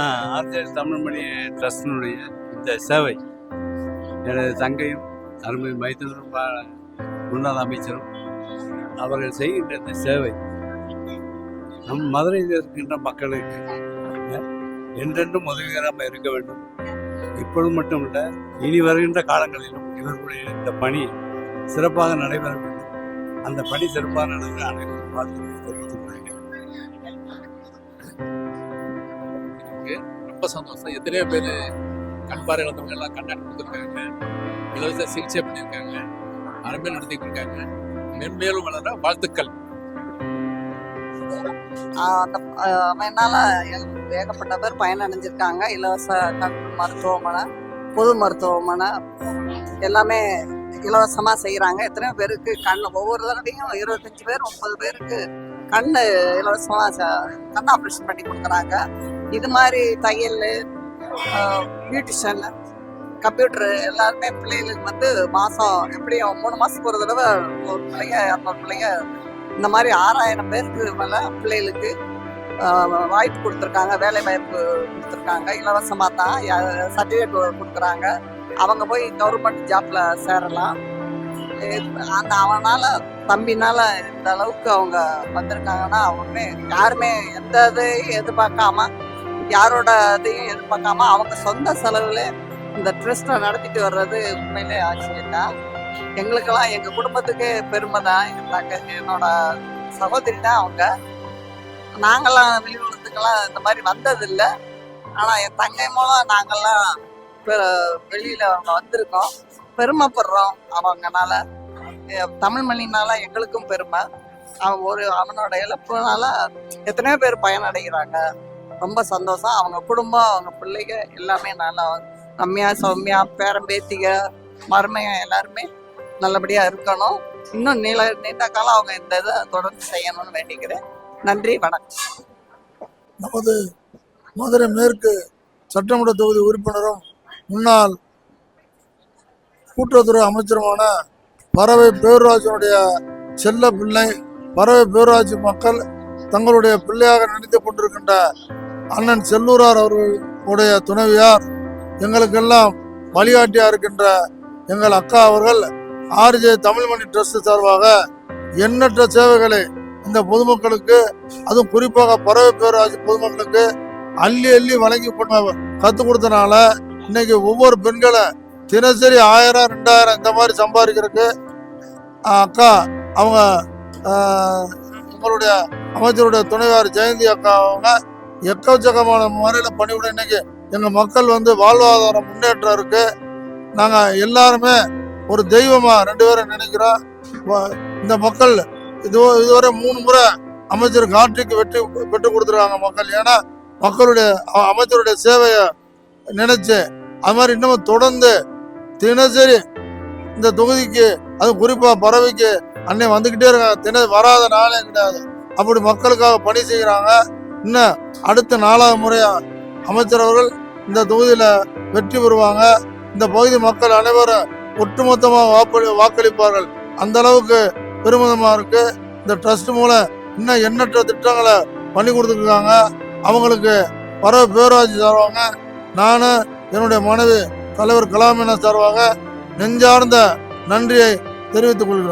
RGS Tamilmani ட்ரஸ்டினுடைய இந்த சேவை எனது தங்கையும் அருமை மைத்திரரும் முன்னாள் அமைச்சரும் அவர்கள் செய்கின்ற இந்த சேவை நம் மதுரையில் இருக்கின்ற மக்களுக்கு என்றென்றும் உதவிகரமாக இருக்க வேண்டும். இப்பொழுது மட்டுமல்ல இனி வருகின்ற காலங்களிலும் இவர்களுடைய இந்த பணி சிறப்பாக நடைபெற வேண்டும். அந்த பணி சிறப்பாக நடைபெற அனைவரும் வாழ்த்துக்களை தெரிவித்துக் கொள்கிறேன். ரொம்ப சந்தோஷம். எத்தனையோ பேர் கண்பார் இழந்தவங்க எல்லாம் கண்ணாடி கொடுத்துருக்காங்க. இலவச சிகிச்சை பண்ணியிருக்காங்க அருமையாக நடத்திட்டு இருக்காங்க. மென்மேலும் வளர வாழ்த்துக்கள். ஆஹ் ஏகப்பட்ட பேர் பயனடைஞ்சிருக்காங்க. இலவச கண் மருத்துவமனை பொது மருத்துவமனை எல்லாமே இலவசமாக செய்கிறாங்க எத்தனையோ பேருக்கு கண் ஒவ்வொரு தடவையும் இருபத்தஞ்சி பேர் முப்பது பேருக்கு கண் இலவசமாக கண் ஆப்ரேஷன் பண்ணி கொடுக்குறாங்க. இது மாதிரி தையல் பியூட்டிஷன் கம்ப்யூட்டர் எல்லாருமே பிள்ளைகளுக்கு வந்து மாதம் எப்படியும் மூணு மாதத்துக்கு ஒரு தடவை ஒரு பிள்ளைங்க இரநூறு பிள்ளைங்க இந்த மாதிரி ஆறாயிரம் பேருக்கு மேலே பிள்ளைகளுக்கு வாய்ப்பு கொடுத்துருக்காங்க வேலை வாய்ப்பு கொடுத்துருக்காங்க. இலவசமாக தான் சர்டிஃபிகேட் கொடுக்குறாங்க. அவங்க போய் கவர்மெண்ட் ஜாப்பில் சேரலாம். அந்த அவனால் தம்பினால் இந்த அளவுக்கு அவங்க வந்திருக்காங்கன்னா அவனுமே யாருமே எந்த இதையும் எதிர்பார்க்காம யாரோட இதையும் எதிர்பார்க்காம அவங்க சொந்த செலவுல இந்த ட்ரஸ்ட்டை நடத்திட்டு வர்றது உண்மையிலே ஆச்சரியம் தான். எங்களுக்கெல்லாம் எங்க குடும்பத்துக்கே பெருமை தான். என் என்னோட சகோதரி தான் அவங்க. நாங்களாம் வெளியுலகத்துக்கெல்லாம் இந்த மாதிரி வந்ததில்லை. ஆனா என் தங்கை மூலம் நாங்கள்லாம் பெ- வெளியில அவங்க வந்திருக்கோம். பெருமைப்படுறோம் அவங்கனால. தமிழ் மொழினால எங்களுக்கும் பெருமை. அவன் ஒரு அவனோட இழப்புனால எத்தனையோ பேர் பயனடைகிறாங்க. ரொம்ப சந்தோஷம். அவங்க குடும்பம் அவங்க பிள்ளைங்க எல்லாமே நல்லா ரம்யா சௌமியா பேரம்பேத்திக மருமையா எல்லாருமே நல்லபடியா இருக்கணும். இன்னும் நீள நீண்ட காலம் அவங்க இந்த இதை தொடர்ந்து செய்யணும்னு வேண்டிக்கிறேன். நன்றி வணக்கம். நமது மதுரை மேற்கு சட்டமன்ற தொகுதி உறுப்பினரும் முன்னாள் கூட்டுறவுத்துறை அமைச்சருமான பறவை பேரூராட்சியினுடைய செல்ல பிள்ளை பறவை பேரூராட்சி மக்கள் தங்களுடைய பிள்ளையாக நினைத்து கொண்டிருக்கின்ற அண்ணன் செல்லூரார் அவர்களுடைய துணைவியார் எங்களுக்கெல்லாம் வழிகாட்டியா இருக்கின்ற எங்கள் அக்கா அவர்கள் ஆர்ஜே தமிழ்மணி ட்ரஸ்ட் சார்பாக எண்ணற்ற சேவைகளை இந்த பொதுமக்களுக்கு அதுவும் குறிப்பாக பறவை பேராட்சி பொதுமக்களுக்கு அள்ளி அள்ளி வழங்கி பண்ண கற்றுக் கொடுத்தனால இன்னைக்கு ஒவ்வொரு பெண்களை தினசரி ஆயிரம் ரெண்டாயிரம் இந்த மாதிரி சம்பாதிக்கிறதுக்கு அக்கா அவங்க உங்களுடைய அமைச்சருடைய துணைவார் ஜெயந்தி அக்கா அவங்க எக்கச்சக்கமான முறையில் பணிவிட இன்னைக்கு எங்கள் மக்கள் வந்து வாழ்வாதாரம் முன்னேற்றம் இருக்கு. நாங்கள் எல்லாருமே ஒரு தெய்வமாக ரெண்டு பேரும் நினைக்கிறோம். இந்த மக்கள் இது இதுவரை மூணு முறை அமைச்சர் காற்றிக்கு வெற்றி பெற்று கொடுத்துருக்காங்க மக்கள். ஏன்னா மக்களுடைய அமைச்சருடைய சேவையை நினைச்சு அது மாதிரி இன்னமும் தொடர்ந்து தினசரி இந்த தொகுதிக்கு அது குறிப்பாக பறவைக்கு அன்னை வந்துக்கிட்டே இருக்காங்க. தின வராத நாளே கிடையாது. அப்படி மக்களுக்காக பணி செய்கிறாங்க இன்னும் அடுத்த நாலாவது முறையா அமைச்சர் அவர்கள் இந்த தொகுதியில வெற்றி பெறுவாங்க. இந்த பகுதி மக்கள் அனைவரும் ஒட்டுமொத்தமாக வாக்களி வாக்களிப்பார்கள். அந்த அளவுக்கு பெருமிதமா இருக்கு. இந்த ட்ரஸ்ட் மூலம் இன்னும் எண்ணற்ற திட்டங்களை பண்ணி கொடுத்துருக்காங்க. அவங்களுக்கு வர பேராட்சி தருவாங்க. நானும் என்னுடைய மனைவி தலைவர் கலாமினா தருவாங்க. நெஞ்சார்ந்த நன்றியை தெரிவித்துக் கொள்கிறோம்.